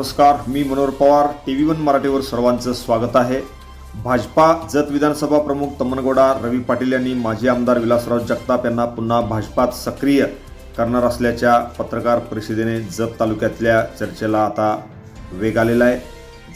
नमस्कार मी Manohar Pawar T V one मराठीवर सर्वांचं स्वागत आहे. भाजपा जत विधानसभा प्रमुख तमनगोडा रवी पाटील यांनी माजी आमदार विलासराव जगताप यांना पुन्हा भाजपात सक्रिय करणार असल्याच्या पत्रकार परिषदेने जत तालुक्यातल्या चर्चेला आता वेग आलेला आहे.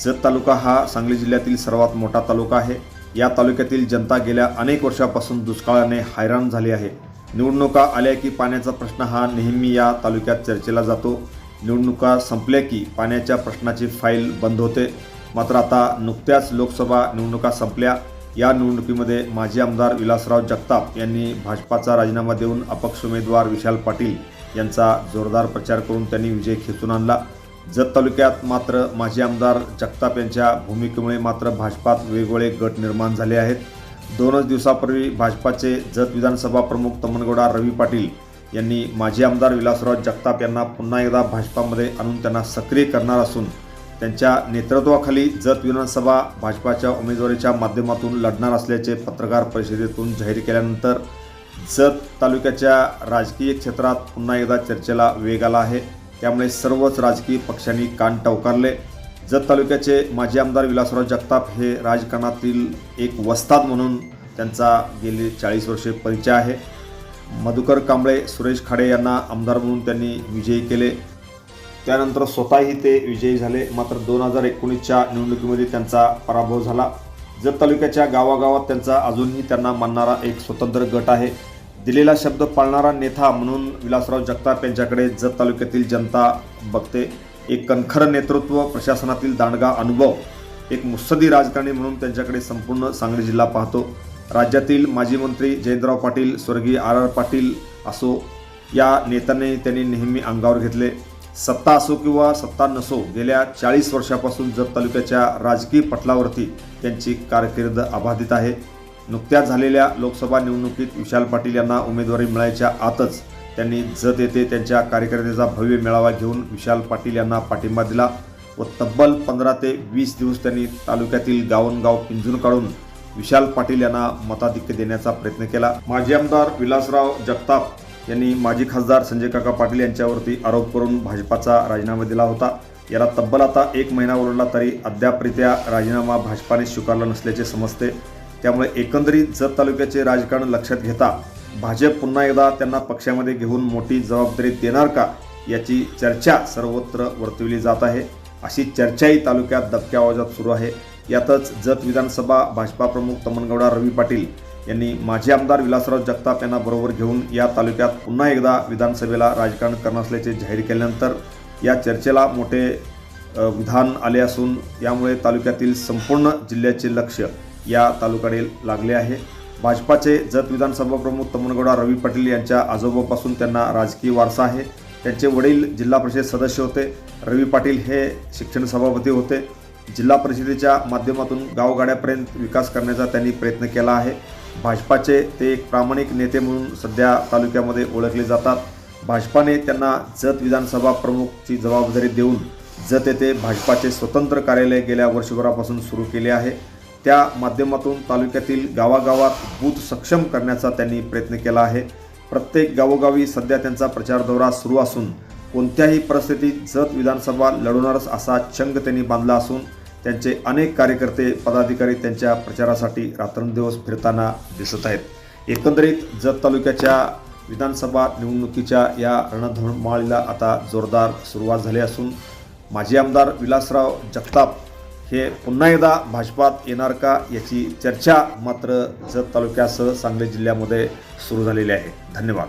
जत तालुका हा सांगली जिल्ह्यातील सर्वात मोठा तालुका आहे. या तालुक्यातील जनता गेल्या अनेक वर्षापासून दुष्काळाने हैराण झाली आहे. निवडणुका आल्या की पाण्याचा प्रश्न हा नेहमी या तालुक्यात चर्चेला जातो. निवडणुका संपल्या की पाण्याच्या प्रश्नाची फाईल बंद होते. मात्र आता नुकत्याच लोकसभा निवडणुका संपल्या. या निवडणुकीमध्ये माजी आमदार विलासराव जगताप यांनी भाजपाचा राजीनामा देऊन अपक्ष उमेदवार विशाल पाटील यांचा जोरदार प्रचार करून त्यांनी विजय खेचून आणला. जत तालुक्यात मात्र माजी आमदार जगताप यांच्या भूमिकेमुळे मात्र भाजपात वेगवेगळे गट निर्माण झाले आहेत. दोनच दिवसापूर्वी भाजपाचे जत विधानसभा प्रमुख तमनगौडा रवी पाटील यांनी माजी आमदार विलासराव जगताप यांना पुन्हा एकदा भाजपामध्ये आणून त्यांना सक्रिय करणार असून त्यांच्या नेतृत्वाखाली जत विधानसभा भाजपाच्या उमेदवारीच्या माध्यमातून लढणार असल्याचे पत्रकार परिषदेतून जाहीर केल्यानंतर जत तालुक्याच्या राजकीय क्षेत्रात पुन्हा एकदा चर्चेला वेग आला आहे. त्यामुळे सर्वच राजकीय पक्षांनी कान टवकारले. जत तालुक्याचे माजी आमदार विलासराव जगताप हे राजकारणातील एक वस्ताद म्हणून त्यांचा गेली चाळीस वर्षे परिचय आहे. मधुकर कांबळे सुरेश खाडे यांना आमदार म्हणून त्यांनी विजयी केले. त्यानंतर स्वतःही ते विजयी झाले. मात्र दोन हजार एकोणीसच्या निवडणुकीमध्ये त्यांचा पराभव झाला. जत तालुक्याच्या गावागावात त्यांचा अजूनही त्यांना मानणारा एक स्वतंत्र गट आहे. दिलेला शब्द पाळणारा नेता म्हणून विलासराव जगताप यांच्याकडे जत तालुक्यातील जनता बघते. एक कणखर नेतृत्व प्रशासनातील दांडगा अनुभव एक मुत्सदी राजकारणी म्हणून त्यांच्याकडे संपूर्ण सांगली जिल्हा पाहतो. राज्यातील माजी मंत्री जयंतराव पाटील स्वर्गीय आर आर पाटील असो या नेत्यांनी त्यांनी नेहमी अंगावर घेतले. सत्ता असो किंवा सत्ता नसो गेल्या चाळीस वर्षापासून जत तालुक्याच्या राजकीय पटलावरती त्यांची कारकीर्द अबाधित आहे. नुकत्याच झालेल्या लोकसभा निवडणुकीत विशाल पाटील यांना उमेदवारी मिळायच्या आतच त्यांनी जत येथे त्यांच्या कार्यकर्त्याचा भव्य मेळावा घेऊन विशाल पाटील यांना पाठिंबा दिला व तब्बल पंधरा ते वीस दिवस त्यांनी तालुक्यातील गावनगाव पिंजून काढून विशाल पाटील यांना मताधिक्य देण्याचा प्रयत्न केला. माजी आमदार विलासराव जगताप यांनी माजी खासदार संजय काका पाटील यांच्यावरती आरोप करून भाजपाचा राजीनामा दिला होता. याला तब्बल आता एक महिना उरला तरी अद्यापरित्या राजीनामा भाजपाने स्वीकारला नसल्याचे समजते. त्यामुळे एकंदरीत जत तालुक्याचे राजकारण लक्षात घेता भाजप पुन्हा एकदा त्यांना पक्षामध्ये घेऊन मोठी जबाबदारी देणार का याची चर्चा सर्वत्र वर्तविली जात आहे. अशी चर्चाही तालुक्यात दबक्या आवाजात सुरू आहे. यातच जत विधानसभा भाजपा प्रमुख तमनगौडा रवी पाटील यांनी माजी आमदार विलासराव जगताप यांना बरोबर घेऊन या तालुक्यात पुन्हा एकदा विधानसभेला राजकारण करणार असल्याचे जाहीर केल्यानंतर या चर्चेला मोठे विधान आले असून यामुळे तालुक्यातील संपूर्ण जिल्ह्याचे लक्ष या तालुक्याकडे लागले आहे. भाजपाचे जत विधानसभा प्रमुख तमनगौडा रवी पाटील यांच्या आजोबापासून त्यांना राजकीय वारसा आहे. त्यांचे वडील जिल्हा परिषद सदस्य होते. रवी पाटील हे शिक्षण सभापती होते. जिल्हा परिषदेच्या माध्यमातून गावगाड्यापर्यंत विकास करण्याचा त्यांनी प्रयत्न केला आहे. भाजपाचे ते एक प्रामाणिक नेते म्हणून सध्या तालुक्यामध्ये ओळखले जातात. भाजपाने त्यांना जत विधानसभा प्रमुखची जबाबदारी देऊन जत येथे भाजपाचे स्वतंत्र कार्यालय गेल्या वर्षभरापासून सुरू केले आहे. त्या माध्यमातून तालुक्यातील गावागावात बूथ सक्षम करण्याचा त्यांनी प्रयत्न केला आहे. प्रत्येक गावोगावी सध्या त्यांचा प्रचार दौरा सुरू असून कोणत्याही परिस्थितीत जत विधानसभा लढवणारच असा चंग त्यांनी बांधला असून त्यांचे अनेक कार्यकर्ते पदाधिकारी त्यांच्या प्रचारासाठी रात्रंदिवस फिरताना दिसत आहेत. एकंदरीत जत तालुक्याच्या विधानसभा निवडणुकीच्या या रणधुमाळीला आता जोरदार सुरुवात झाली असून माजी आमदार विलासराव जगताप हे पुन्हा एकदा भाजपात येणार का याची चर्चा मात्र जत तालुक्यासह सांगली जिल्ह्यामध्ये सुरू झालेली आहे. धन्यवाद.